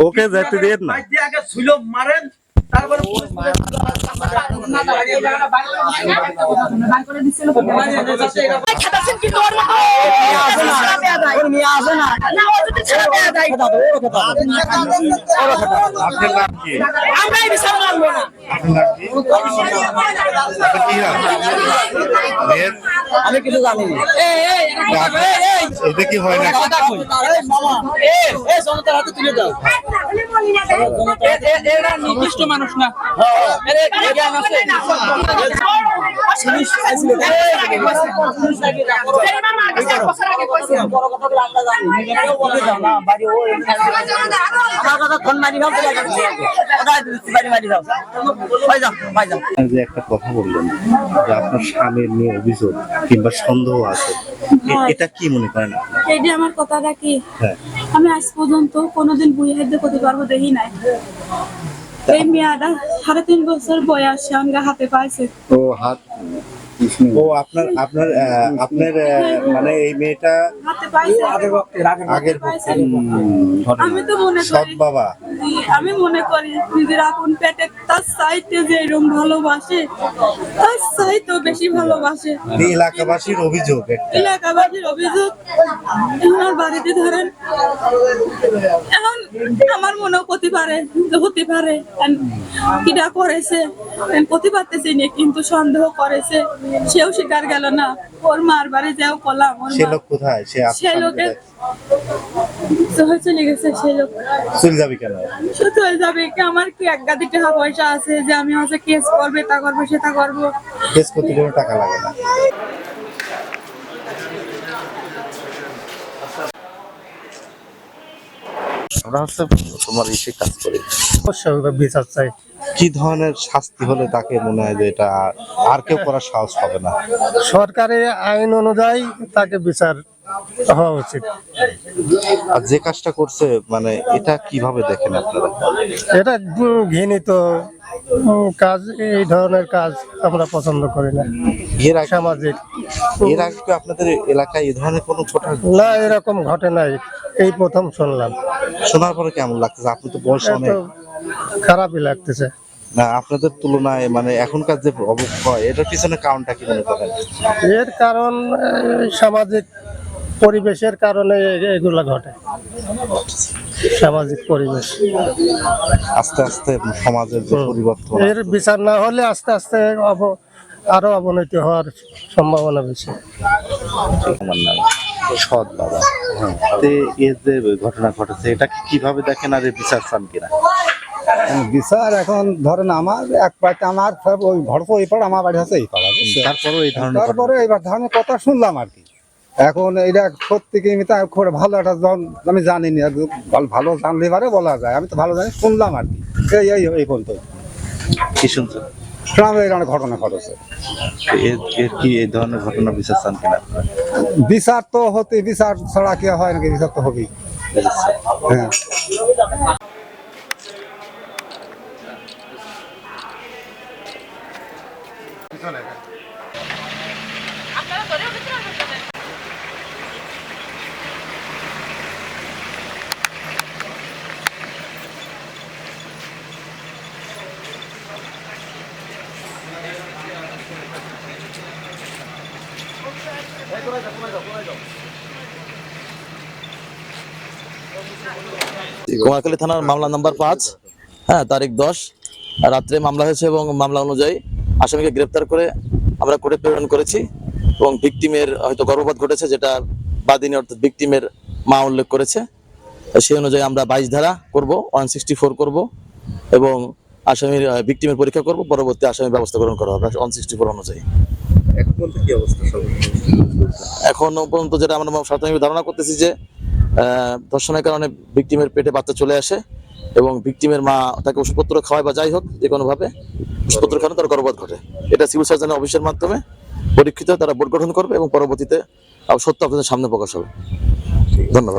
ওকে যেতে দিয়ে না। আগে ছিল মারেন তারপরে পুলিশ বিচার মানবো না। আমি কিছু জানি না এটা কি হয় না তুলে দাও নির্দিষ্ট মানুষ না। এরা জ্ঞান আছে এরা আমার কাছে এক বছর আগে কইছে। বড় কথা বলে আমরা জানি নিজেরাও বলে দাও না বাড়ি ও আমার কথা ফোন মারি ভাবতে লাগে ওটা দিচ্ছি বাড়ি মারি ভাব ভাই যাও ভাই যাও যে একটা কথা বললেন যে আপনার স্বামীর নিয়ে অভিযোগ কিংবা সন্দেহ আছে এটা কি মনে করেন? এটি আমার কথাটা কি? হ্যাঁ। আমি আজ পর্যন্ত কোনোদিন বুড়ি হাতে করতে পারব দেখি নাই। এই মেয়াটা সাড়ে তিন বছর বয়স সঙ্গে হাতে পাইছে। ও হাত ও আপনার আপনার আহ, আপনার মানে এই মেয়েটা আগের পাইছে। আমি তো মনে সৎ বাবা। আমি মনে করি নিজের আপন পেটে তার সাইতে যে এরকম ভালোবাসে তার সাইতেও বেশি ভালোবাসে। এলাকাবাসীর অভিযোগ এলাকাবাসীর অভিযোগ এখন বাড়িতে ধরেন এখন আমার মনেও করতে পারে হতে পারে। কিটা করেছে করতে পারতেছি না কিন্তু সন্দেহ করেছে। সেও স্বীকার গেল না ওর মার বাড়ি যাও কলাম সে লোক কোথায়? সে সে লোকে চলে গেছে সে লোক। চলে যাবে কেন? শুধু যাবে কি আমার কি এক গাদি টাকা পয়সা আছে যে আমি হচ্ছে কেস করবে তা করব সেটা করব। কেস করতে কোনো টাকা লাগে না। আমরা হচ্ছে তোমার ইসে কাজ করি। বিচার চাই। কি ধরনের শাস্তি হলে তাকে মনে হয় যে এটা আর কেউ করার সাহস পাবে না? সরকারের আইন অনুযায়ী তাকে বিচার হওয়া উচিত। আর যে কাজটা করছে মানে এটা কীভাবে দেখেন আপনারা? এটা ঘৃণিত কাজ এই ধরনের কাজ আমরা পছন্দ করি না। এর সামাজিক। এর আগে কি আপনাদের এলাকায় এই ধরনের কোনো ঘটনা না এরকম ঘটে নাই। এই প্রথম শুনলাম। শোনার পরে কেমন লাগতেছে? আপনি তো বয়স অনেক। খারাপই লাগতেছে। না আপনাদের তুলনায় মানে এখনকার যে অবক্ষয় এটার পিছনে কারণটা কি মনে করেন? এর কারণ সামাজিক পরিবেশের কারণে এগুলা ঘটে। সামাজিক পরিবেশ। আস্তে আস্তে সমাজের যে পরিবর্তন। এর বিচার না হলে আস্তে আস্তে অব- আরও অবনতি হওয়ার সম্ভাবনা বেশি। আমার নাম সৎ বাবা। হ্যাঁ এর যে ঘটনা ঘটেছে এটা কীভাবে দেখেন আর বিচার চান কিনা? বিচার এখন ধরেন আমার এক পাইতে আমার সব ওই ঘর তো ওই পাড় আমার বাড়ি আছে এই পাড়া? তারপরেও এই ধরনের তারপরে এইবার ধরনের কথা শুনলাম আর কি। এখন এটা সত্যি কি মিথ্যা? খুব ভালো একটা জন আমি জানি না ভালো- জানলে পারে বলা যায়। আমি তো ভালো জানি শুনলাম আর কি। এই এই এই পর্যন্ত। কি শুনছো শুনলাম এই ধরনের ঘটনা ঘটেছে। এর এর কি এই ধরনের ঘটনা বিচার চান কিনা? বিচার তো হতে বিচার ছাড়া কি হয় নাকি? বিচার তো হবেই। হ্যাঁ। কুমারখালী থানার মামলা নাম্বার পাঁচ হ্যাঁ তারিখ দশ রাত্রে মামলা হয়েছে এবং মামলা অনুযায়ী আসামিকে গ্রেপ্তার করে আমরা কোর্টে প্রেরণ করেছি এবং ভিকটিমের হয়তো গর্ভপাত ঘটেছে যেটা বাদিনী অর্থাৎ ভিকটিমের মা উল্লেখ করেছে। সেই অনুযায়ী আমরা বাইশ ধারা করব ওয়ান সিক্সটি ফোর করব এবং আসামির ভিকটিমের পরীক্ষা করব পরবর্তী আসামির ব্যবস্থা গ্রহণ করা হবে ওয়ান সিক্সটি ফোর অনুযায়ী। এখন পর্যন্ত যেটা আমরা প্রাথমিক ধারণা করতেছি যে ধর্ষণের কারণে ভিকটিমের পেটে বাচ্চা চলে আসে। এবং ভিক্টিমের মা তাকে ওষুধপত্র খাওয়ায় বা যাই হোক, যে কোনোভাবে ওষুধপত্র খাওয়ানো তার গর্ভপাত ঘটে। এটা সিভিল সার্জনের অফিসের মাধ্যমে পরীক্ষিত, তারা বোর্ড গঠন করবে এবং পরবর্তীতে সত্য আপনাদের সামনে প্রকাশ হবে। ধন্যবাদ।